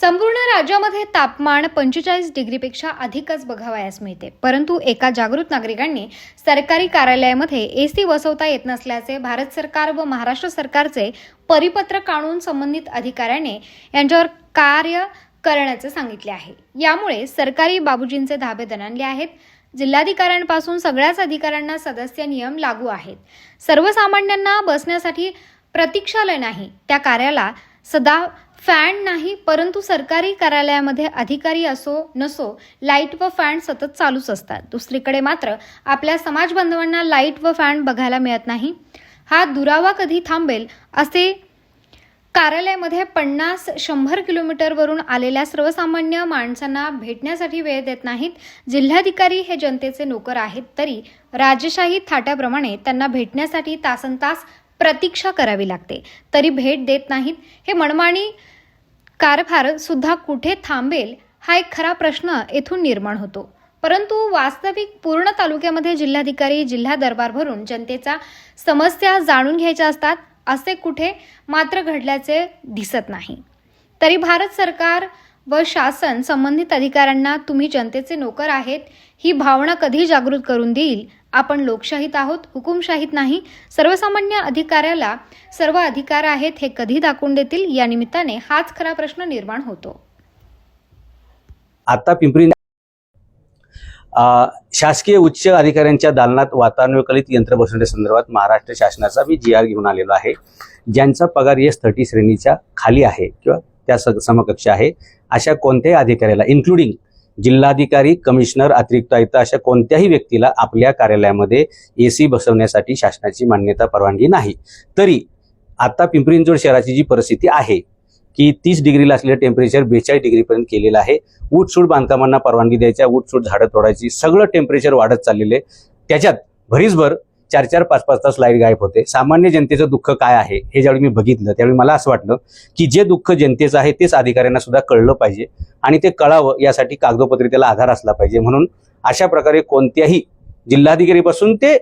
संपूर्ण राज्यामध्ये तापमान पंचेचाळीस डिग्रीपेक्षा अधिकच बघावयास मिळते. परंतु एका जागृत नागरिकांनी सरकारी कार्यालयामध्ये एसी बसवता येत नसल्याचे भारत सरकार व महाराष्ट्र सरकारचे परिपत्रक आणून संबंधित अधिकाऱ्याने यांच्यावर कार्य करण्याचे सांगितले आहे. यामुळे सरकारी बाबूजींचे धाबे दणाणले आहेत. जिल्हाधिकाऱ्यांपासून सगळ्याच अधिकाऱ्यांना सदस्य नियम लागू आहेत. सर्वसामान्यांना बसण्यासाठी प्रतीक्षालय नाही. त्या कार्याला सदा फॅन नाही परंतु सरकारी कार्यालयामध्ये अधिकारी असो नसो लाइट व फॅन सतत चालूच असतात. दुसरीकडे मात्र आपल्या समाज बांधवांना लाइट व फॅन बघायला मिळत नाही. हा दुरावा कधी थांबेल असे कार्यालयामध्ये पन्नास शंभर किलोमीटरवरून आलेल्या सर्वसामान्य माणसांना भेटण्यासाठी वेळ देत नाहीत. जिल्हाधिकारी हे जनतेचे नोकर आहेत तरी राजशाही थाट्याप्रमाणे त्यांना भेटण्यासाठी तासन तास प्रतीक्षा करावी लागते. तरी भेट देत नाहीत हे मनमानी कारभार सुद्धा कुठे थांबेल हा एक खरा प्रश्न येथून निर्माण होतो. परंतु वास्तविक पूर्ण तालुक्यामध्ये जिल्हाधिकारी जिल्हा दरबार भरून जनतेचा समस्या जाणून घ्यायच्या असतात असे कुठे मात्र घडल्याचे दिसत नाही. तरी भारत सरकार व शासन संबंधित अधिकाऱ्यांना तुम्ही जनतेचे नोकर आहेत ही भावना कधी जागृत करून देईल? आपण लोकशाहीत आहोत हुकुमशाहीत नाही. सर्वसामान्य अधिकाऱ्याला सर्व अधिकार आहेत हे कधी दाखवून देतील? या निमित्ताने हाच खरा प्रश्न निर्माण होतो. आता पिंपरी शासकीय उच्च अधिकाऱ्यांच्या दालनात वातानुकूलित यंत्र बसवण्यासंदर्भात महाराष्ट्र शासनाचा मी जी आर घेऊन आलेलो आहे. ज्यांचा पगार एस थर्टी श्रेणीच्या खाली आहे किंवा त्या स- समकक्ष आहे. अशा कोणत्याही अधिकाऱ्याला इन्क्लुडिंग जिल्हाधिकारी कमिशनर अतिरिक्त आयुक्त अशा कोणत्याही व्यक्तीला आपल्या कार्यालयामध्ये ए सी बसवण्यासाठी शासनाची मान्यता परवानगी नाही. तरी आता पिंपरी चिंचवड शहराची जी परिस्थिती आहे की तीस डिग्रीला असलेलं टेम्परेचर बेचाळीस डिग्रीपर्यंत केलेलं आहे. उठसूट बांधकामांना परवानगी द्यायच्या उठसूट झाडं तोडायची सगळं टेम्परेचर वाढत चाललेलं आहे. त्याच्यात भरीसभर चार चार पाच पाच तास लाइट गायब होते. सामान्य जनतेचं दुःख काय आहे हे ज्यावेळी मी बघितलं त्यावेळी मला असं वाटलं की जे दुःख जनतेचं आहे तेच अधिकाऱ्यांना सुद्धा कळलं पाहिजे आणि ते कळावं यासाठी कागदोपत्री त्याला आधार असला पाहिजे. म्हणून अशा प्रकारे कोणत्याही जिल्हाधिकारीपासून ते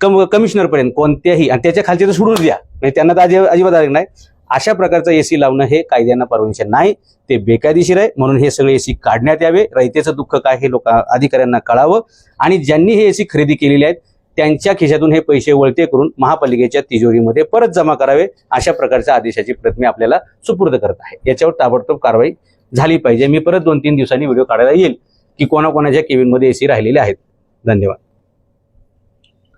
कम कमिशनरपर्यंत कोणत्याही आणि त्याच्या खालचे तर सोडून द्या म्हणजे त्यांना तर अजिब अजिबात आले नाही. अशा प्रकारचं एसी लावणं हे कायद्यांना परमिशन नाही ते बेकायदेशीर आहे. म्हणून हे सगळे एसी काढण्यात यावे. रयतेचं दुःख काय हे लोक अधिकाऱ्यांना कळावं. आणि ज्यांनी हे एसी खरेदी केलेले आहेत त्यांच्या खिशातून हे पैसे वळते करून महापालिकेच्या तिजोरीमध्ये परत जमा करावे अशा प्रकारच्या आदेशाची प्रत मी आपल्याला सुपूर्द करत आहे. याच्यावर ताबडतोब कारवाई झाली पाहिजे. मी परत दोन तीन दिवसांनी व्हिडिओ काढायला येईल की कोणाकोणाच्या केबिनमध्ये एसी राहिलेले आहेत. धन्यवाद.